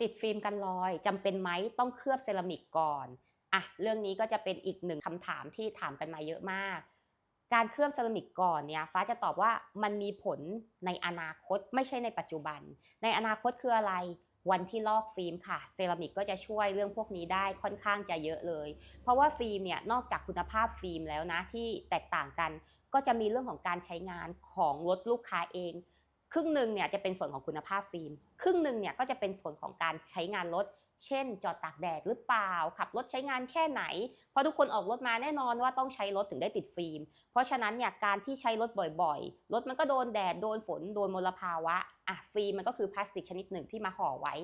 ติดฟิล์มกันรอยจำเป็นไหมต้องเคลือบเซรามิกก่อนอะเรื่องนี้ก็จะเป็นอีกหนึ่งคำถามที่ถามกันมาเยอะมาก การเคลือบเซรามิกก่อนเนี่ยฟ้าจะตอบว่ามันมีผลในอนาคตไม่ใช่ในปัจจุบัน ในอนาคตคืออะไรวันที่ลอกฟิล์มค่ะ เซรามิกก็จะช่วยเรื่องพวกนี้ได้ค่อนข้างจะเยอะเลย เพราะว่าฟิล์มเนี่ยนอกจากคุณภาพฟิล์มแล้วนะที่แตกต่างกัน ก็จะมีเรื่องของการใช้งานของรถลูกค้าเอง รึ่งหนึ่งเนี่ยจะเป็นส่วนของคุณภาพฟิล์ม ครึ่งหนึ่งเนี่ยก็จะเป็นส่วนของการใช้งานรถ เช่น จอดตากแดดหรือเปล่า ขับรถใช้งานแค่ไหน เพราะทุกคนออกรถมาแน่นอนว่าต้องใช้รถถึงได้ติดฟิล์ม เพราะฉะนั้นเนี่ยการที่ใช้รถบ่อยๆ รถมันก็โดนแดด โดนฝน โดนมลภาวะ อะฟิล์มมันก็คือพลาสติกชนิดหนึ่งที่มาห่อไว้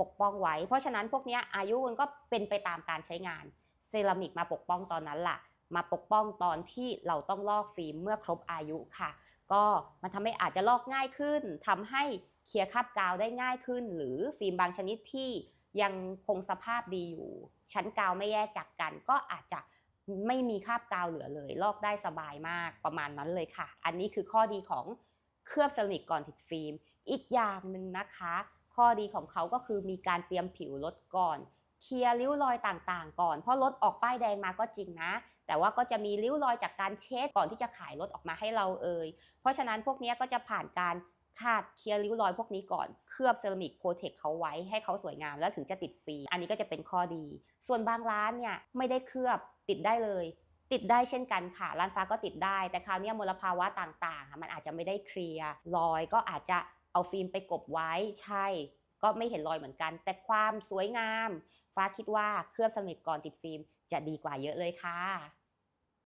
ปกป้องไว้ เพราะฉะนั้นพวกนี้อายุมันก็เป็นไปตามการใช้งาน เซรามิกมาปกป้องตอนนั้นล่ะ มาปกป้องตอนที่เราต้องลอกฟิล์มเมื่อครบอายุค่ะ ก็มันทำให้อาจจะลอกง่ายขึ้นทำให้เคลียร์คราบกาวได้ง่ายขึ้น หรือฟิล์มบางชนิดที่ยังคงสภาพดีอยู่ ชั้นกาวไม่แยกจากกัน ก็อาจจะไม่มีคราบกาวเหลือเลย ลอกได้สบายมากประมาณนั้นเลยค่ะ อันนี้คือข้อดีของเคลือบเซรามิกก่อนติดฟิล์ม อีกอย่างหนึ่งนะคะ ข้อดีของเขาก็คือมีการเตรียมผิวรถก่อน เคลียร์ริ้วรอยต่างๆ ก่อน เพราะรถออกป้ายแดงมาก็จริงนะ แต่ว่าก็จะมีริ้วรอยจากการเช็ดก่อนที่จะขายรถออกมาให้เราเอ่ย เพราะฉะนั้นพวกนี้ก็จะผ่านการขาดเคลียร์ริ้วรอยพวกนี้ก่อน เคลือบเซรามิกโปรเทคเขาไว้ให้เขาสวยงามแล้วถึงจะติดฟรี อันนี้ก็จะเป็นข้อดี ส่วนบางร้านเนี่ยไม่ได้เคลือบติดได้เลย ติดได้เช่นกันค่ะ ร้านฟ้าก็ติดได้ แต่คราวนี้มลภาวะต่างๆอะมันอาจจะไม่ได้เคลียร์รอยก็อาจจะเอาฟิล์มไปกบไว้ใช่ ก็ไม่เห็นรอยเหมือนกัน แต่ความสวยงาม ฟ้าคิดว่าเคลือบเซรามิกก่อนติดฟิล์มจะดีกว่าเยอะเลยค่ะ